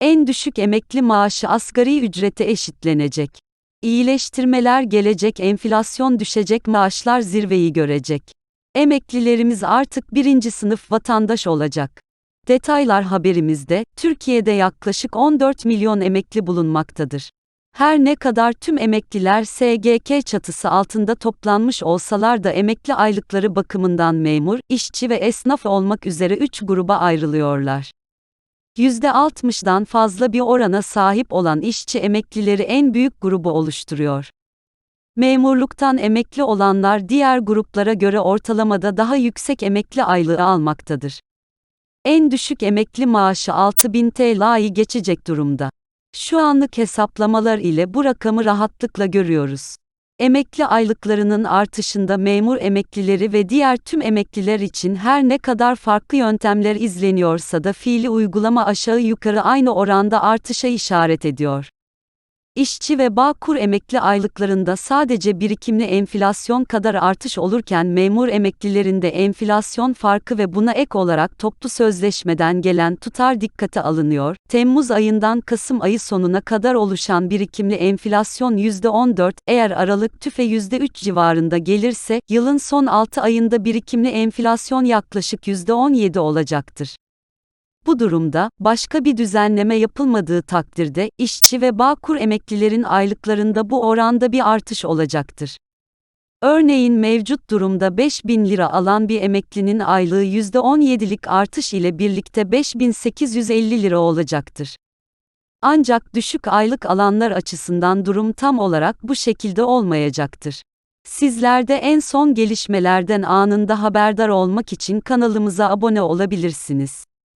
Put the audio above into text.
En düşük emekli maaşı asgari ücrete eşitlenecek. İyileştirmeler gelecek, enflasyon düşecek, maaşlar zirveyi görecek. Emeklilerimiz artık birinci sınıf vatandaş olacak. Detaylar haberimizde, Türkiye'de yaklaşık 14 milyon emekli bulunmaktadır. Her ne kadar tüm emekliler SGK çatısı altında toplanmış olsalar da emekli aylıkları bakımından memur, işçi ve esnaf olmak üzere 3 gruba ayrılıyorlar. %60'dan fazla bir orana sahip olan işçi emeklileri en büyük grubu oluşturuyor. Memurluktan emekli olanlar diğer gruplara göre ortalamada daha yüksek emekli aylığı almaktadır. En düşük emekli maaşı 6000 TL'yi geçecek durumda. Şu anlık hesaplamalar ile bu rakamı rahatlıkla görüyoruz. Emekli aylıklarının artışında memur emeklileri ve diğer tüm emekliler için her ne kadar farklı yöntemler izleniyorsa da fiili uygulama aşağı yukarı aynı oranda artışa işaret ediyor. İşçi ve Bağkur emekli aylıklarında sadece birikimli enflasyon kadar artış olurken memur emeklilerinde enflasyon farkı ve buna ek olarak toplu sözleşmeden gelen tutar dikkate alınıyor. Temmuz ayından Kasım ayı sonuna kadar oluşan birikimli enflasyon %14, eğer Aralık tüfe %3 civarında gelirse, yılın son 6 ayında birikimli enflasyon yaklaşık %17 olacaktır. Bu durumda, başka bir düzenleme yapılmadığı takdirde, işçi ve Bağkur emeklilerin aylıklarında bu oranda bir artış olacaktır. Örneğin mevcut durumda 5000 lira alan bir emeklinin aylığı %17'lik artış ile birlikte 5850 lira olacaktır. Ancak düşük aylık alanlar açısından durum tam olarak bu şekilde olmayacaktır. Sizler de en son gelişmelerden anında haberdar olmak için kanalımıza abone olabilirsiniz.